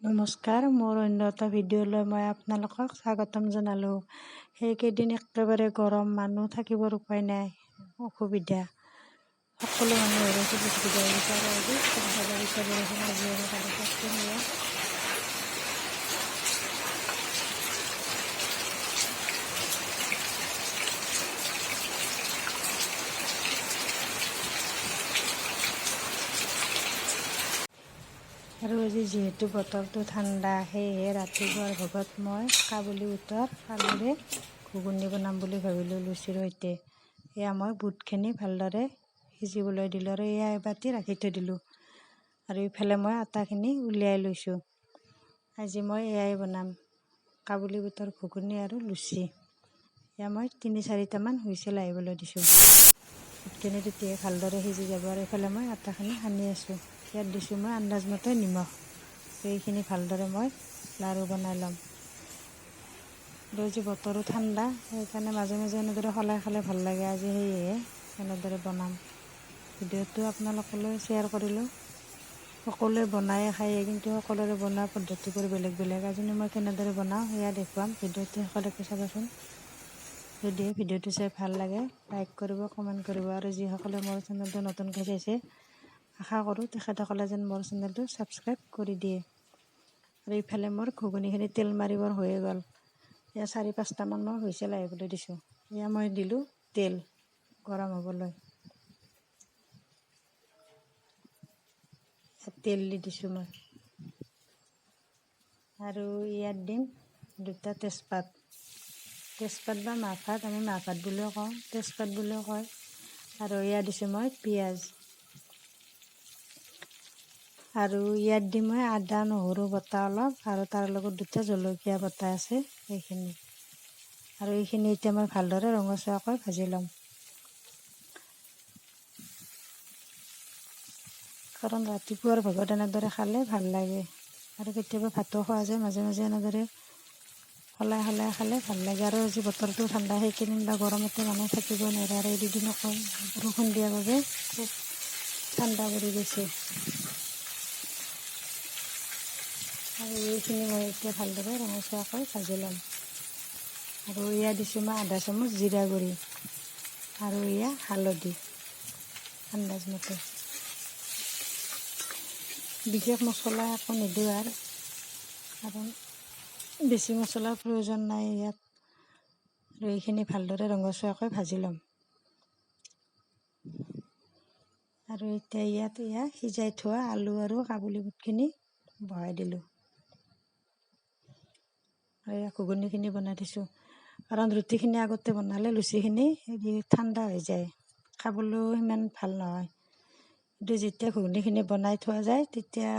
নমস্কাৰ মোৰ অন্য এটা ভিডিঅ'লৈ মই আপোনালোকক স্বাগতম জনালোঁ। সেইকেইদিন একেবাৰে গৰম মানুহ থাকিবৰ উপায় নাই অসুবিধা। সকলো মানুহৰে অসুবিধা আৰু আজি যিহেতু বতৰটো ঠাণ্ডা সেয়েহে ৰাতিপুৱাৰ ভাগত মই কাবুলি বুটৰ আলুৰে ঘুগুনি বনাম বুলি ভাবিলোঁ লুচিৰ সৈতে। এয়া মই বুটখিনি ভালদৰে সিজিবলৈ দিলোঁ আৰু এয়া এবাতি ৰাখি থৈ দিলোঁ আৰু ইফালে মই আটাখিনি উলিয়াই লৈছোঁ। আজি মই এয়াই বনাম কাবুলি বুটৰ ঘুগুনি আৰু লুচি। এয়া মই তিনি চাৰিটামান হুইচেল আহিবলৈ দিছোঁ। বুটখিনি তেতিয়াই ভালদৰে সিজি যাব আৰু এইফালে মই আটাখিনি সানি আছোঁ। ইয়াত দিছোঁ মই আন্দাজমতে নিমখ। এইখিনি ভালদৰে মই লাড়ু বনাই ল'ম। আজি বতৰো ঠাণ্ডা, সেইকাৰণে মাজে মাজে এনেদৰে সলাই খালে ভালো লাগে আজি সেয়েহে এনেদৰে বনাম। ভিডিঅ'টো আপোনালোকলৈ শ্বেয়াৰ কৰিলোঁ। সকলোৱে বনায়ে খায়ে, কিন্তু সকলোৰে বনোৱা পদ্ধতিবোৰ বেলেগ বেলেগ। আজি মই কেনেদৰে বনাওঁ সেয়া দেখুৱাম। ভিডিঅ'টো শেষলৈকে চাবচোন। যদিহে ভিডিঅ'টো চাই ভালো লাগে, লাইক কৰিব, কমেণ্ট কৰিব আৰু যিসকলে মোৰ চেনেলটো নতুনকৈ চাইছে আশা কৰোঁ তেখেতসকলে যেন মোৰ চেনেলটো ছাবস্ক্ৰাইব কৰি দিয়ে। আৰু ইফালে মোৰ ঘুগুনিখিনি তেল মাৰিবৰ হৈয়ে গ'ল। এয়া চাৰি পাঁচটামান মই হুইচেল আহিবলৈ দিছোঁ। এয়া মই দিলোঁ তেল গৰম হ'বলৈ। তেল দি দিছোঁ মই। আৰু ইয়াত দিম দুটা তেজপাত। তেজপাত বা মাহপাত আমি মাহপাত বুলিও কওঁ তেজপাত বুলিও কয়। আৰু ইয়াত দিছোঁ মই পিঁয়াজ। আৰু ইয়াত দি মই আদা নহৰু বটা অলপ আৰু তাৰ লগত দুটা জলকীয়া বটা আছে এইখিনি। আৰু এইখিনি এতিয়া মই ভালদৰে ৰঙচুৱাকৈ ভাজি ল'ম। কাৰণ ৰাতিপুৱাৰ ভাগত এনেদৰে খালে ভাল লাগে। আৰু কেতিয়াবা ভাতো খোৱা যায় মাজে মাজে এনেদৰে সলাই সলাই খালে ভাল লাগে। আৰু আজি বতৰটো ঠাণ্ডা সেইকেইদিন বা গৰমতে মানুহ থাকিব নোৱাৰে। আৰু এই দুদিন অকল বৰষুণ দিয়াৰ বাবে খুব ঠাণ্ডা পৰি গৈছে। আৰু এইখিনি মই এতিয়া ভালদৰে ৰঙচুৱাকৈ ভাজি ল'ম। আৰু এয়া দিছোঁ মই আধা চামুচ জিৰা গুড়ি আৰু এয়া হালধি আন্দাজমতে বিশেষ মছলা একো নিদিওঁ আৰু। কাৰণ বেছি মছলাৰ প্ৰয়োজন নাই ইয়াত। আৰু এইখিনি ভালদৰে ৰঙচুৱাকৈ ভাজি ল'ম। আৰু এতিয়া ইয়াত এয়া সিজাই থোৱা আলু আৰু কাবুলি বুটখিনি বহাই দিলোঁ। এয়া ঘুগুনিখিনি বনাই দিছোঁ। কাৰণ ৰুটিখিনি আগতে বনালে লুচিখিনি হেৰি ঠাণ্ডা হৈ যায়। খাবলৈও সিমান ভালো নহয়। কিন্তু যেতিয়া ঘুগুনিখিনি বনাই থোৱা যায়, তেতিয়া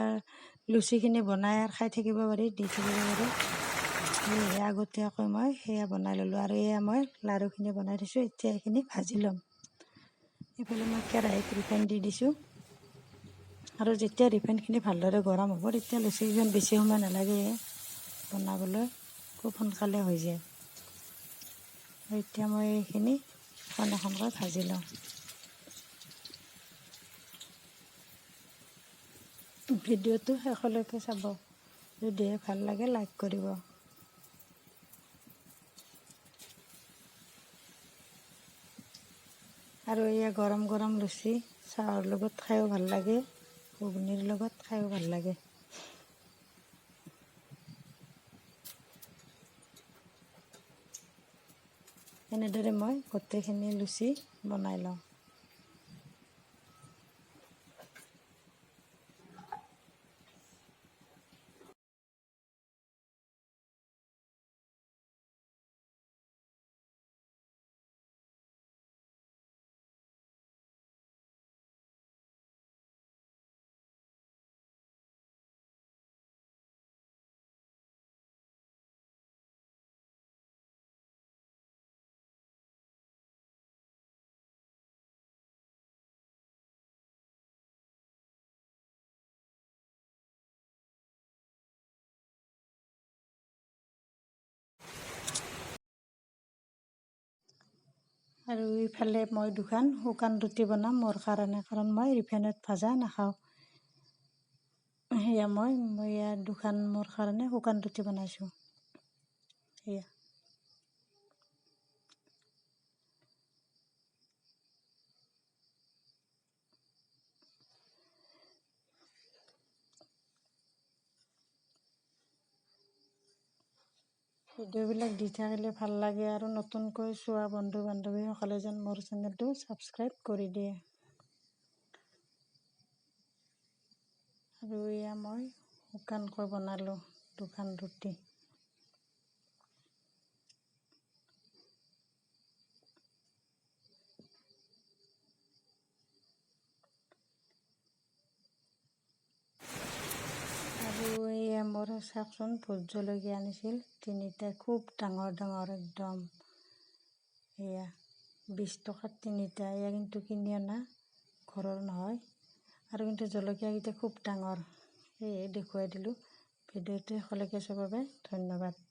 লুচিখিনি বনাই আৰু খাই থাকিব পাৰি, দি থাকিব পাৰি। সেয়েহে আগতীয়াকৈ মই সেয়া বনাই ল'লোঁ আৰু এয়া মই লাড়ুখিনি বনাই দিছোঁ, এতিয়া এইখিনি ভাজি ল'ম। এইফালে মই কেৰাহীত ৰিফাইন দি দিছোঁ। আৰু যেতিয়া ৰিফাইনখিনি ভালদৰে গৰম হ'ব, তেতিয়া লুচিকেইখন বেছি সময় নালাগে বনাবলৈ। খুব সোনকালে হৈ যায়। এতিয়া মই এইখিনি এখন এখনকৈ ভাজি লওঁ। ভিডিঅ'টো শেষলৈকে চাব। যদিহে ভাল লাগে লাইক কৰিব। আৰু এয়া গৰম গৰম লুচি চাহৰ লগত খায়ো ভাল লাগে ঘুগুনিৰ লগত খায়ো ভাল লাগে। এনেদৰে মই গোটেইখিনি লুচি বনাই লওঁ। আৰু ইফালে মই দুখন শুকান ৰুটি বনাম মোৰ কাৰণে কাৰণ মই ৰিফাইনত ভজা নাখাওঁ। এয়া মই মই এয়া দুখান মোৰ কাৰণে শুকান ৰুটি বনাইছোঁ। এয়া ভিডিঅ'বিলাক দি থাকিলে ভাল লাগে আৰু নতুনকৈ চোৱা বন্ধু বান্ধৱীসকলে যেন মোৰ চেনেলটো ছাবস্ক্ৰাইব কৰি দিয়ে। আৰু এয়া মই শুকানকৈ বনালোঁ দুখন ৰুটি আৰু এয়া মোৰ চাওকচোন ভোট জলকীয়া আনিছিল। তিনিটা খুব ডাঙৰ ডাঙৰ একদম এয়া বিছ টকাত তিনিটা। এয়া কিন্তু কিনি অনা ঘৰৰ নহয়। আৰু কিন্তু জলকীয়াকেইটা খুব ডাঙৰ। সেয়ে দেখুৱাই দিলোঁ। ভিডিঅ'টো শেষলৈকে চোৱাৰ বাবে ধন্যবাদ।